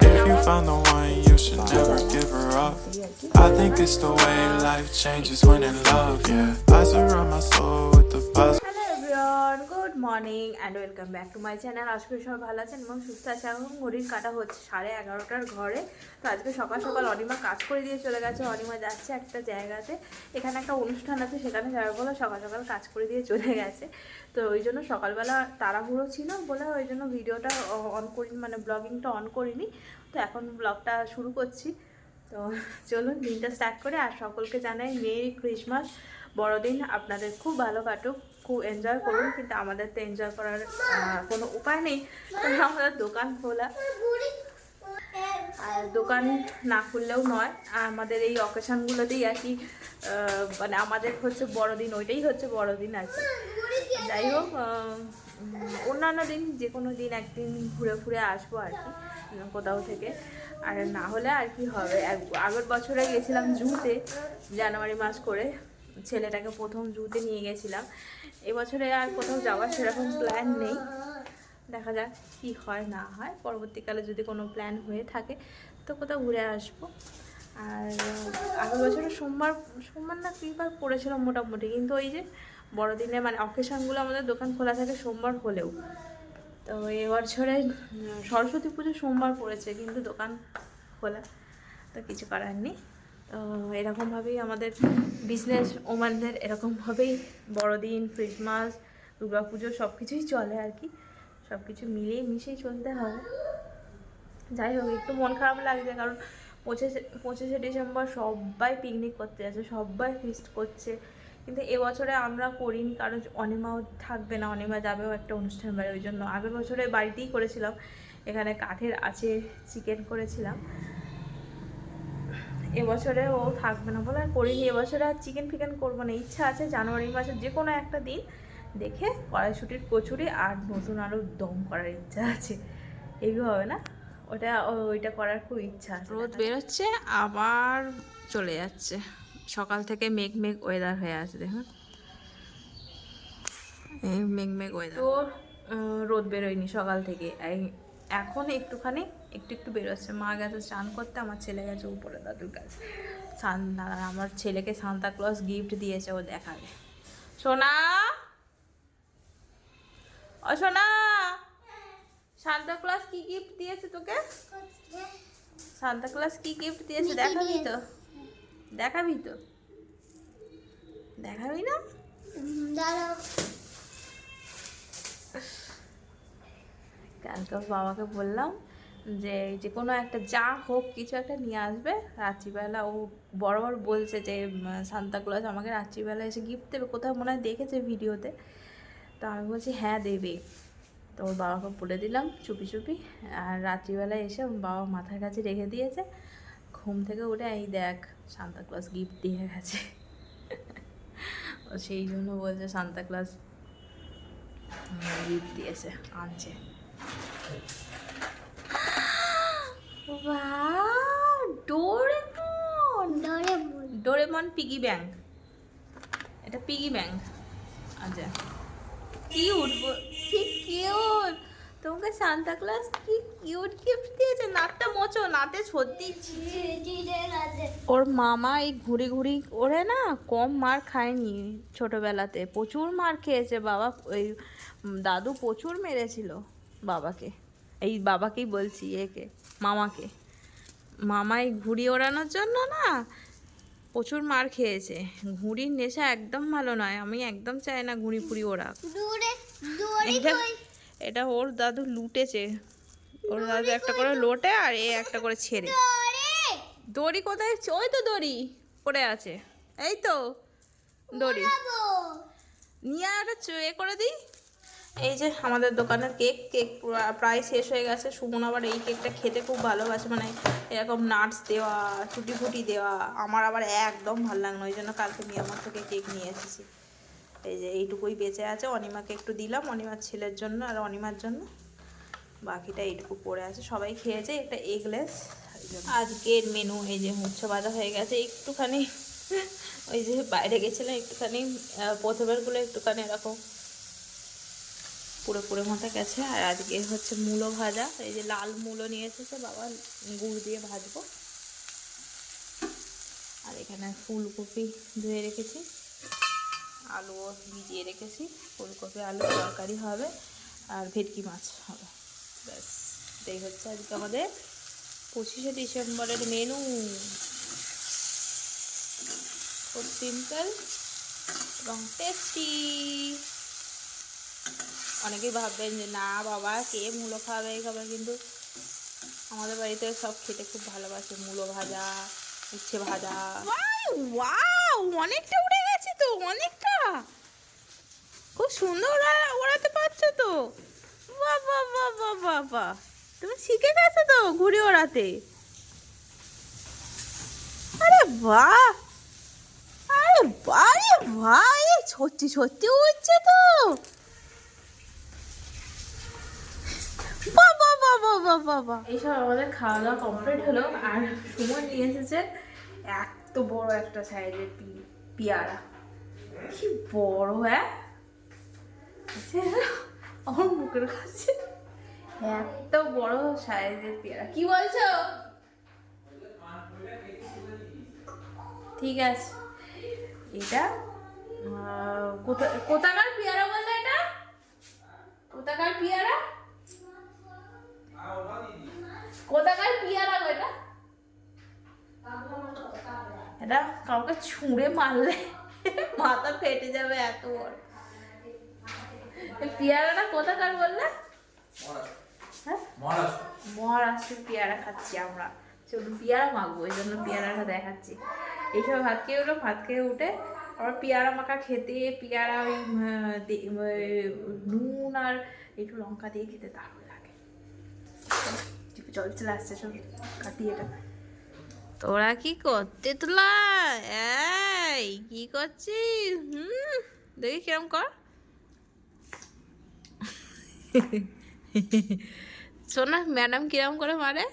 If you find the one, you should never give her up. I think it's the way life changes when in love, yeah. I surround my soul with the positive. Everyone, good morning and welcome back to my channel আজকে সবাই ভালো আছেন এবং সুস্থ আছে এখন ঘড়ির কাটা হচ্ছে সাড়ে এগারোটার ঘরে। তো আজকে সকাল সকাল অনিমা কাজ করে দিয়ে চলে গেছে। অনিমা যাচ্ছে একটা জায়গাতে। এখানে একটা অনুষ্ঠান আছে, সেখানে যাবে বলে সকাল সকাল কাজ করে দিয়ে চলে গেছে। তো ওই জন্য সকালবেলা তাড়াহুড়ো ছিল বলে ওই জন্য ভিডিওটা অন করিনি মানে ব্লগিংটা অন করিনি। তো এখন ব্লগটা শুরু করছি। তো চলুন, দিনটা স্টার্ট করে। আর সকলকে জানাই মেরি ক্রিসমাস। বড়দিন আপনাদের খুব ভালো কাটুক। খুব এনজয় করুন, কিন্তু আমাদের তো এনজয় করার কোনো উপায় নেই। কারণ আমাদের দোকান খোলা। আর দোকান না খুললেও নয় আর আমাদের এই অকেশনগুলোতেই আর কি মানে আমাদের হচ্ছে বড়দিন, ওইটাই হচ্ছে বড়দিন আর কি। যাই হোক অন্যান্য দিন যে কোনো দিন একদিন ঘুরে ঘুরে আসব আর কি কোথাও থেকে। আর না হলে আর কি হবে। আগের বছরে গেছিলাম জুতে, জানুয়ারি মাস করে, ছেলেটাকে প্রথম জুতে নিয়ে গেছিলাম। এবছরে আর কোথাও যাওয়ার সেরকম প্ল্যান নেই। দেখা যাক কি হয়, না হয়। পরবর্তীকালে যদি কোনো প্ল্যান হয়ে থাকে, তো কোথাও ঘুরে আসব। আর আগের বছরে সোমবার সোমবার না কীবার পড়েছিল মোটামুটি। কিন্তু ওই যে বড়দিনে মানে অকেশনগুলো আমাদের দোকান খোলা থাকে সোমবার হলেও। তো এবছরে সরস্বতী পুজো সোমবার পড়েছে, কিন্তু দোকান খোলা। তো কিছু করার নেই। এরকমভাবেই আমাদের বিজনেস ওমানদের এরকমভাবেই বড়দিন ক্রিসমাস দুর্গা পুজো সব কিছুই চলে আর কি। সব কিছু মিলিয়ে মিশেই চলতে হবে। যাই হোক, একটু মন খারাপ লাগছে কারণ পঁচিশে পঁচিশে ডিসেম্বর সবাই পিকনিক করতে যাচ্ছে, সবাই ফিস্ট করছে। কিন্তু এবছরে আমরা করিনি কারণ অনিমাও থাকবে না, অনিমা যাবেও একটা অনুষ্ঠান বাড়ি, ওই জন্য আগের বছরে বাড়িতেই করেছিলাম। এখানে কাঠের আছে চিকেন করেছিলাম। এবছরে ও থাকবে না বলে আর করিনি। এবছরে আর চিকেন ফিকেন করব না। ইচ্ছা আছে জানুয়ারি মাসের যে কোনো একটা দিন দেখে কড়াইশুটির কচুরি আর নতুন আলুর দম করার ইচ্ছা আছে। এগুলো হবে না? ওটা ওইটা করার খুব ইচ্ছা আছে। রোদ বেরোচ্ছে আবার চলে যাচ্ছে। সকাল থেকে মেঘ মেঘ ওয়েদার হয়ে আছে দেখুন। এই মেঘ মেঘ ওয়েদার তো রোদ বেরোয়নি সকাল থেকে। এই- এখন একটুখানি একটু একটু বেরোচ্ছে। মা গেছে স্নান করতে আমার ছেলে গেছে উপরে দাদুর কাছে। সান দাদা আমার ছেলেকে সান্তা ক্লজ গিফট দিয়েছে ও দেখাবে। সোনা! ও সোনা! সান্তা ক্লজ কি গিফট দিয়েছে তোকে? সান্তা ক্লজ কি গিফট দিয়েছে? দেখাবি তো। দেখাবি তো। দেখাবি না? কালকে ওর বাবাকে বললাম যে যে কোনো একটা যা হোক কিছু একটা নিয়ে আসবে। রাত্রিবেলা ও বরাবর বলছে যে সান্তা ক্লজ আমাকে রাত্রিবেলা এসে গিফট দেবে। কোথাও মনে হয় দেখেছে ভিডিওতে। তো আমি বলছি হ্যাঁ দেবে। তো ওর বাবাকে বলে দিলাম চুপি চুপি। আর রাত্রিবেলা এসে ওর বাবা মাথার কাছে রেখে দিয়েছে। ঘুম থেকে উঠে, এই দেখ সান্তা ক্লজ গিফট দিয়ে গেছে। সেই জন্য বলছে সান্তা ক্লজ গিফট দিয়েছে, আনছে। ডোরেমন ডোরেমন পিগি ব্যাংক এটা পিগি ব্যাংক আচ্ছা। কিউট কি কিউট তোমাকে সান্তা ক্লাস কি কিউট গিফট দিয়েছে? নাকটা মোচো নাতে সত্যি। ওর মামা এই ঘুরি ঘুরি ওরে না কম মার খায়নি ছোটবেলাতে। প্রচুর মার খেয়েছে বাবা। ওই দাদু প্রচুর মেরেছিল। বাবাকে। এই বাবাকেই বলছি একে মামাকে। মামা এই ঘুড়ি ওড়ানোর জন্য না প্রচুর মার খেয়েছে। ঘুড়ির নেশা একদম ভালো নয় আমি একদম চাই না ঘুড়ি ফুড়ি ওড়া এটা এটা ওর দাদু লুটেছে। ওর দাদু একটা করে লোটে আর এ একটা করে ছেড়ে। দড়ি কোথায় ওই তো দড়ি পড়ে আছে। এই তো দড়ি। নিয়ে আর এ করে দিই। এই যে আমাদের দোকানের কেক কেক পুরা- প্রায় শেষ হয়ে গেছে। সুমন আবার এই কেকটা খেতে খুব ভালোবাসে মানে এরকম নাটস দেওয়া, টুটি ফুটি দেওয়া, আমার আবার একদম ভালো লাগে না, ওই জন্য কালকে মিয়ামার থেকে কেক নিয়ে এসেছি। এই যে এইটুকুই বেঁচে আছে, অনিমাকে একটু দিলাম, অনিমার ছেলের জন্য আর অনিমার জন্য। বাকিটা এইটুকু পড়ে আছে, সবাই খেয়েছে একটা এগলেস আজকের মেনু এই যে উচ্ছে ভাজা হয়ে গেছে, একটুখানি, ওই যে বাইরে গেছিলাম একটুখানি প্রথমেরগুলো একটুখানি এরকম পুরো পুরো মতো গেছে। আর আজকে হচ্ছে মূলো ভাজা। এই যে লাল মূলো নিয়ে এসেছে বাবা, গুড় দিয়ে ভাজবো। আর এখানে ফুলকপি ধুয়ে রেখেছি। আলুও ভিজিয়ে রেখেছি। ফুলকপি, আলু, তরকারি হবে আর ভেটকি মাছ হবে। ব্যাস এটাই হচ্ছে আজকে আমাদের পঁচিশে ডিসেম্বরের মেনু। খুব সিম্পল এবং টেস্টি অনেকেই ভাববেন যে, না বাবা, কে মূলো খাবে এই খাবে কিন্তু আমাদের বাড়িতে সব খেতে খুব ভালোবাসে, মূলো ভাজা, উচ্ছে ভাজা। অনেকটা উড়ে গেছে তো, অনেকটা। খুব সুন্দর ওড়া- ওড়াতে পারছ তো। বাহ বাহ বাহ তুমি শিখে গেছো তো ঘুরে ওড়াতে। আরে বাহ! আরে বাহ ভাই সত্যি সত্যি উঠছে তো। বাবা বাবা বাবা বাবা এইসব আমাদের খাওয়া দাওয়া কমপ্লিট হলো আর সুমন নিয়ে এসেছে এত বড় একটা পেয়ারা। কি বড় হ্যাঁ? আচ্ছা, আমার মুখের কাছে এত বড় সাইজের পেয়ারা। কি বলছো? ঠিক আছে। এটা কোথা- কোথাকার পেয়ারা বললে এটা? কোথাকার পেয়ারা? কোথাকার পেয়ারা গো এটা? কাউকে ছুঁড়ে মারলে মাথা ফেটে যাবে এত পেয়ারাটা কোথাকার বললে? মহারাষ্ট্রের পেয়ারা খাচ্ছি আমরা। চলুন, পেয়ারা মাখবো, এই জন্য পেয়ারাটা দেখাচ্ছি। এইসব ভাত খেয়ে উঠল ভাত খেয়ে উঠে আবার পেয়ারা মাখা খেতে, পেয়ারা ওই, নুন আর একটু লঙ্কা দিয়ে খেতে দারুণ জল চলে আসছে সব কাটি এটা। তোরা কি করতে তোলা? এই কি করছিস? হুম দেখি কিরম কর। শোনা ম্যাডাম কিরম করে মারে?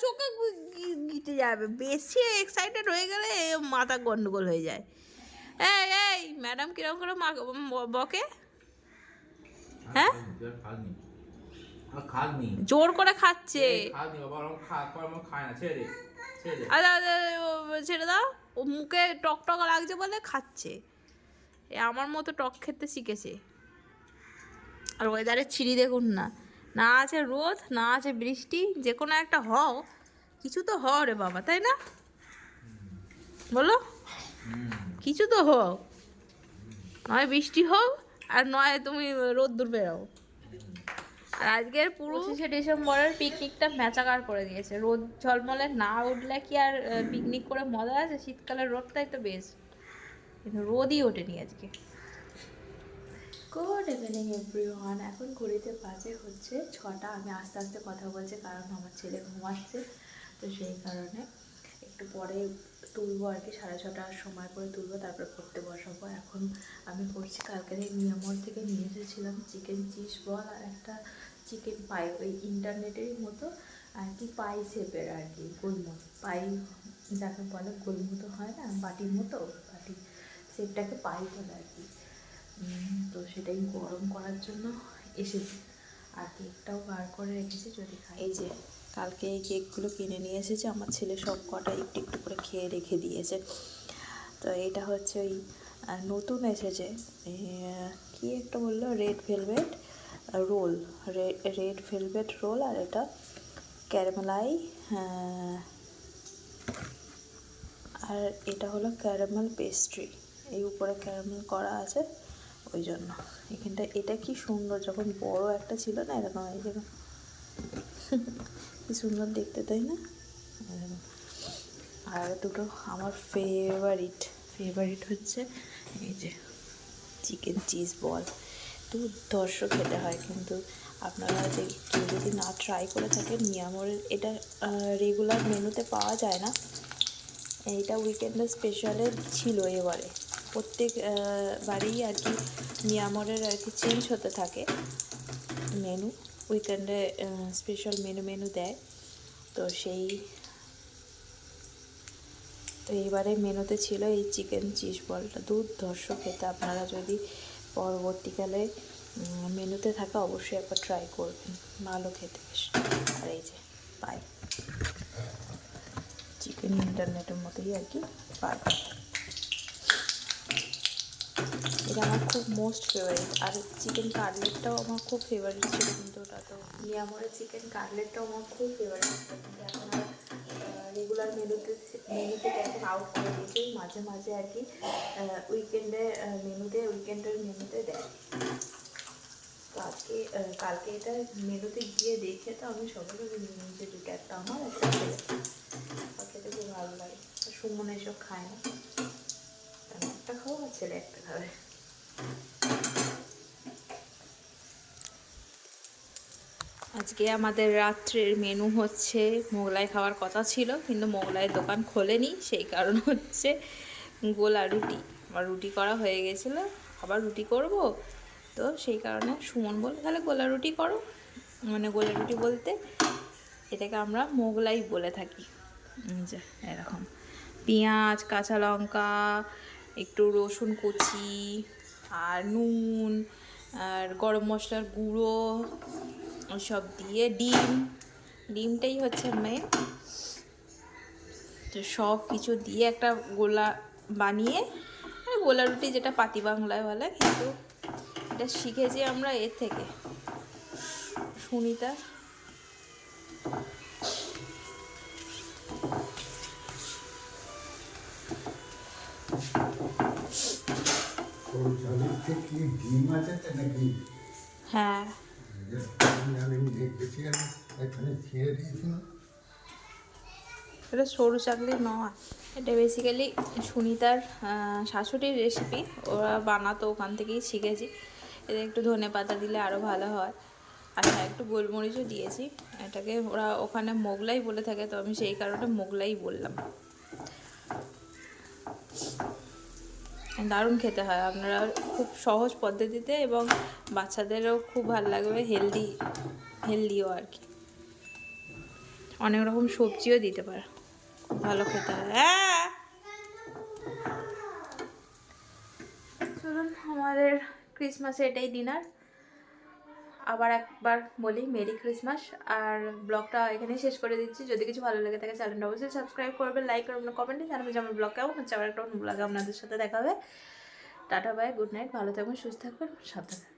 চোখে গু- গি- গিটে যাবে। বেশি এক্সাইটেড হয়ে গেলে মাথা গন্ডগোল হয়ে যায়। এই এই ম্যাডাম কিরম করে মা- বকে? হ্যাঁ? জোর করে খাচ্ছে। ছেড়ে দাও। ও মুখে টক টক লাগছে বলে খাচ্ছে। এ আমার মতো টক খেতে শিখেছে। আর ওয়েদারের ছিঁড়ি দেখুন না। না আছে রোদ না আছে বৃষ্টি যে কোনো একটা হও। কিছু তো হও রে বাবা তাই না? বলো। কিছু তো হোক নয় বৃষ্টি হোক আর নয় তুমি রোদ দূর বেরো আর আজকের পুরো পঁচিশে ডিসেম্বরের পিকনিকটা ম্যাচাকার করে দিয়েছে। রোদ ঝলমলে না উঠলে কি আর পিকনিক করে মজা আছে? শীতকালের রোদটাই তো বেশ। কিন্তু রোদই ওঠেনি আজকে। গুড ইভিনিং এভরিওয়ান এখন ঘড়িতে বাজে হচ্ছে ছটা। আমি আস্তে আস্তে কথা বলছি কারণ আমার ছেলে ঘুমাচ্ছে তো সেই কারণে একটু পরে তুলবো আর কি, সাড়ে ছটার সময় করে তুলবো, তারপর পড়তে বসাবো। এখন আমি করছি, কালকের এই মিয়ামর থেকে নিয়ে এসেছিলাম চিকেন চিজ বল আর একটা চিকেন পাই, ওই ইন্টারনেটের মতো আর কি পাই শেপের আর কি গোলমতো পাই যাকে বলে গোলমতো হয় না, বাটির মতো বাটি শেপটাকে পাই বলে আর কি। তো সেটাই গরম করার জন্য এসেছি। আর কেকটাও বার করে রেখেছি, যদি খাই। এই যে কালকে এই কেকগুলো কিনে নিয়ে এসেছে। আমার ছেলে সব কটা একটু একটু করে খেয়ে রেখে দিয়েছে। তো এটা হচ্ছে ওই নতুন এসেছে। কি একটা বলল? Red velvet roll red velvet roll আর এটা ক্যারামেলাই আর এটা হলো ক্যারামেল পেস্ট্রি এই উপরে ক্যারামেল করা আছে, ওই জন্য। এখানটা এটা কি সুন্দর, যখন বড় একটা ছিল না, এরকম এই যে কি সুন্দর দেখতে, তাই না? আর দুটো আমার ফেভারিট ফেভারিট হচ্ছে এই যে চিকেন চিজ বল দুর্ধর্ষ খেতে হয় কিন্তু আপনারা যে কেউ যদি না ট্রাই করে থাকেন মিয়ামরের এটা রেগুলার মেনুতে পাওয়া যায় না। এইটা উইকেন্ডে স্পেশালে ছিল এবারে। প্রত্যেক বারেই আর কি মিয়ামরের আর কি চেঞ্জ হতে থাকে মেনু। উইকেন্ডে স্পেশাল মেনু মেনু দেয় তো সেই, তো এইবারে মেনুতে ছিল এই চিকেন চিজ বলটা। দুর্ধর্ষ খেতে আপনারা যদি পরবর্তীকালে মেনুতে থাকা অবশ্যই একবার ট্রাই করবেন। ভালো খেতে বেশ। আর এই যে পাই চিকেন ইন্টারনেটের মতোই আর কি পাই এটা আমার খুব মোস্ট ফেভারিট আর চিকেন কাটলেটটাও আমার খুব ফেভারিট ছিল কিন্তু ওটা তো। নিয়ামরের চিকেন কাটলেটটাও আমার খুব ফেভারিট কিন্তু এখন আর রেগুলার মেনুতে মেনু থেকে এখন আউট করে দিয়েছি। মাঝে মাঝে আর কি উইকেন্ডে মেনুতে উইকেন্ডের মেনুতে দেয়। তো আজকে কালকে এটা মেনুতে গিয়ে দেখে তো আমি সবাই যে দুটো একটা আমার, একটা খেতে খুব ভালো লাগে। সুমন এসব খায় না। আজকে আমাদের রাত্রের মেনু হচ্ছে মোগলাই খাওয়ার কথা ছিল, কিন্তু মোগলাইয়ের দোকান খোলেনি, সেই কারণ হচ্ছে গোলা রুটি। আমার রুটি করা হয়ে গেছিল, আবার রুটি করব। তো সেই কারণে সুমন বলে তাহলে গোলা রুটি করো। মানে গোলা রুটি বলতে এটাকে আমরা মোগলাই বলে থাকি। যে, এরকম। পেঁয়াজ, কাঁচা লঙ্কা একটু রসুন কুচি আর নুন আর গরম মশলার গুঁড়ো সব দিয়ে ডিম। ডিমটাই হচ্ছে মেন তো সব কিছু দিয়ে একটা গোলা বানিয়ে মানে গোলা রুটি যেটা পাতি বাংলায় বলে, কিন্তু এটা শিখেছি আমরা এর থেকে। সুনিতা? কি? ডিম আছে তো নাকি? হ্যাঁ। আমি দেখেছি আমি এখানে ছেড়ে দিয়েছিলাম এটা সরু চাকলি নয় এটা বেসিক্যালি সুনিতার শাশুড়ির রেসিপি ওরা বানাতো ওখান থেকেই শিখেছি। এতে একটু ধনে পাতা দিলে আরও ভালো হয়। আর হ্যাঁ একটু গোলমরিচও দিয়েছি। এটাকে ওরা ওখানে মোগলাই বলে থাকে তো আমি সেই কারণে মোগলাই বললাম। দারুণ খেতে হয়। আপনারা খুব সহজ পদ্ধতিতে এবং বাচ্চাদেরও খুব ভালো লাগবে হেলদি হেলদিও আর কি। অনেক রকম সবজিও দিতে পারে। ভালো খেতে হয়। হ্যাঁ! চলুন, আমাদের ক্রিসমাসে এটাই ডিনার আবার একবার বলি, মেরি ক্রিসমাস। আর ব্লগটা এখানেই শেষ করে দিচ্ছি। যদি কিছু ভালো লাগে থাকে, চ্যানেলটা অবশ্যই সাবস্ক্রাইব করবে লাইক করবেন কমেন্টে জানাবেন যে আমার ব্লগ কেমন হচ্ছে। আবার একটা ব্লগে আপনাদের সাথে দেখা হবে। টাটা বাই গুড নাইট ভালো থাকবেন সুস্থ থাকবেন সাবধানে।